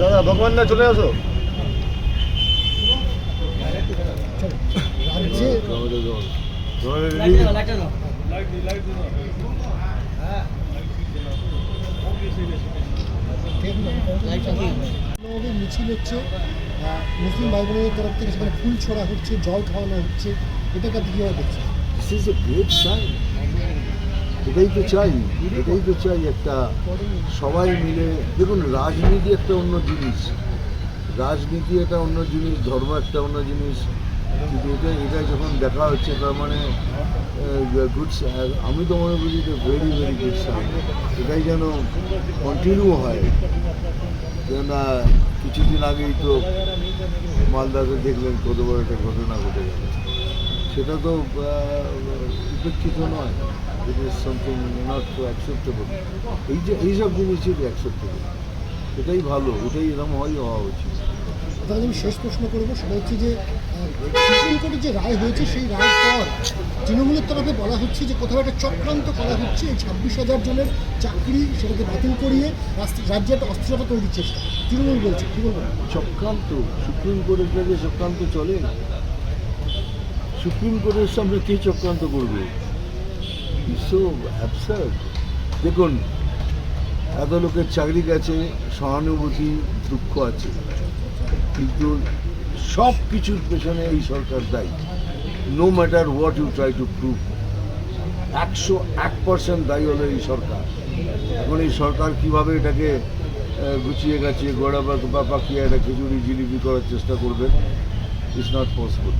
দাদা, ভগবান না চলে আসো। রাজ্যে মিছিল হচ্ছে মুসলিম ভাই বোনের তরফ থেকে সেখানে ফুল ছড়া হচ্ছে জল খাওয়ানো হচ্ছে এটাকে কীভাবে দেখছেন this is a great sign এটাই তো চাই, এটাই তো চাই একটা সবাই মিলে, দেখুন, রাজনীতি একটা অন্য জিনিস। রাজনীতি একটা অন্য জিনিস, ধর্ম একটা অন্য জিনিস। কিন্তু এটা এটা যখন দেখা হচ্ছে, তার মানে গুড আমি তো মনে করি যে ভেরি ভেরি গুড সাইন এটাই যেন কন্টিনিউ হয়। কেননা, কিছুদিন আগেই তো মালদাতে দেখলেন কত বড় একটা ঘটনা ঘটে গেল। সেটা তো উপেক্ষিত নয়। It is something not to acceptable এই যে এইসব জিনিস জিনিসই অ্যাকসেপ্টেবল এটাই ভালো এটাই এরকম হয় হওয়া উচিত। তাহলে আমি শেষ প্রশ্ন করব সেটা হচ্ছে যে সুপ্রিম কোর্টের যে রায় হয়েছে সেই রায়ের পর তৃণমূলের তরফে বলা হচ্ছে যে কোথাও একটা চক্রান্ত করা হচ্ছে এই ছাব্বিশ হাজার জনের চাকরি সেটাকে বাতিল করিয়ে রাজ্যে একটা অস্থিরতা তৈরির চেষ্টা। তৃণমূল বলছে কী বলবেন চক্রান্ত? সুপ্রিম কোর্টের কাছে চক্রান্ত চলে? সুপ্রিম কোর্টের সামনে কে চক্রান্ত করবে? সো অ্যাবসার্ড দেখুন এত লোকের চাকরি গেছে সহানুভূতি দুঃখ আছে। কিন্তু সব কিছুর পেছনে এই সরকার দায়ী। No matter what you try to prove একশো এক পার্সেন্ট দায়ী হলো এই সরকার। এখন এই সরকার কীভাবে এটাকে গুছিয়ে গাছিয়ে গোড়া বা বা পাকিয়ে একটা খিচুড়ি জিলিপি করার চেষ্টা করবেন ইটস নট পসিবল